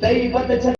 They.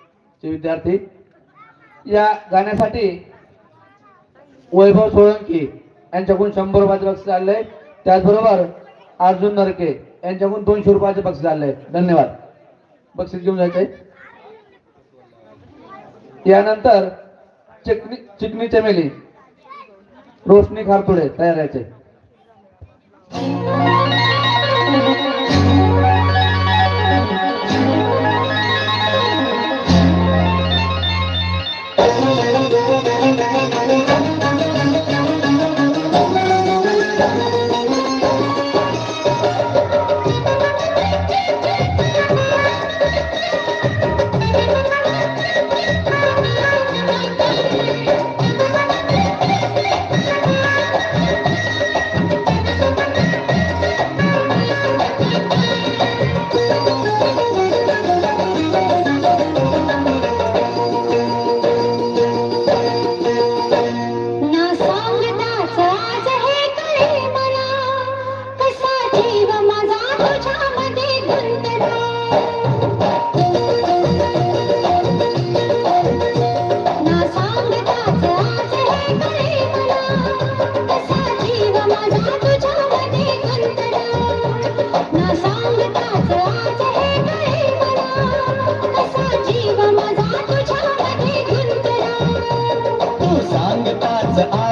चे विद्यार्थी या गाण्यासाठी वैभव सोळंकी यांच्याकडून शंभर रुपयाचे बक्षीस आलेलं त्याचबरोबर अर्जुन नरके यांच्याकडून दोनशे रुपयाचे बक्षीस आलेलं धन्यवाद. बक्षीस घेऊन जायचे यानंतर चिकनी चिकनी चमेली रोशनी खारतुडे तयार राहायचे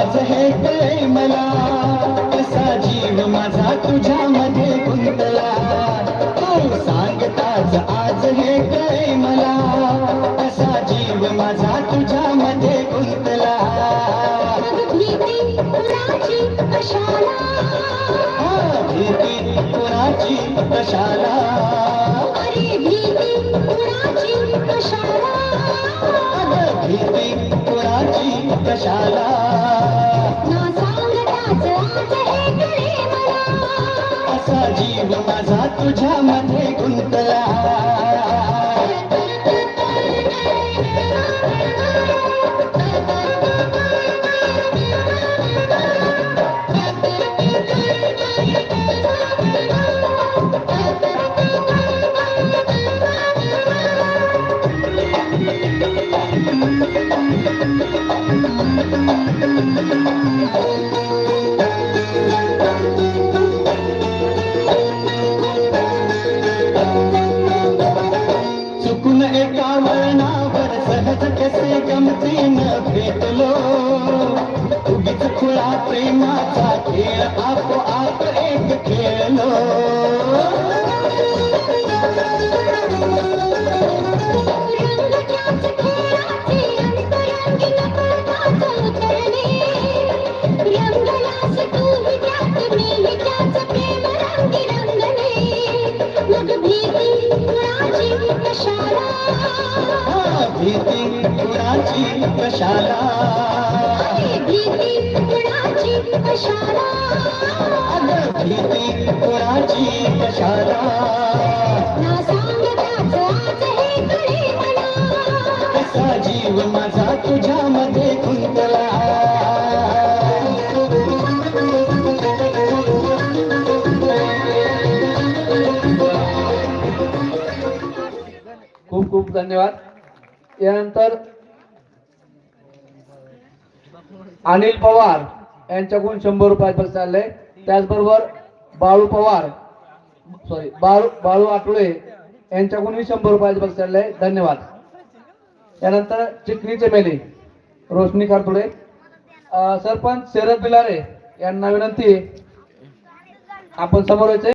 आज हे कळे मला. कसा जीव माझा तुझ्यामध्ये गुंतला. तू सांगताच आज हे कळे मला. कसा जीव माझा तुझ्यामध्ये गुंतला. कुणाची? कशाला? कशाला? असा जीव माझा तुझ्यामध्ये गुंतला. प्रेमाचा खेळ आपोआप एक खेळलो. रंग भीती कुणाची कशाला? हा, भीती कुणाची कशाला भीती कुणाची कशाला ना हे कसा जीव माझा तुझ्यामध्ये गुंतला? खूप खूप धन्यवाद. यानंतर अनिल पवार यांच्याकडून शंभर रुपयाचे बक्षीस आले. त्याचबरोबर बाळू पवार सॉरी बाळू बाळू आठवळे यांच्याकडूनही शंभर रुपयाचे बक्षीस चाललंय धन्यवाद. यानंतर चिकणीचे मेले रोशनी खारतुडे सरपंच शरद बिलारे यांना विनंती आपण समोर यायचे.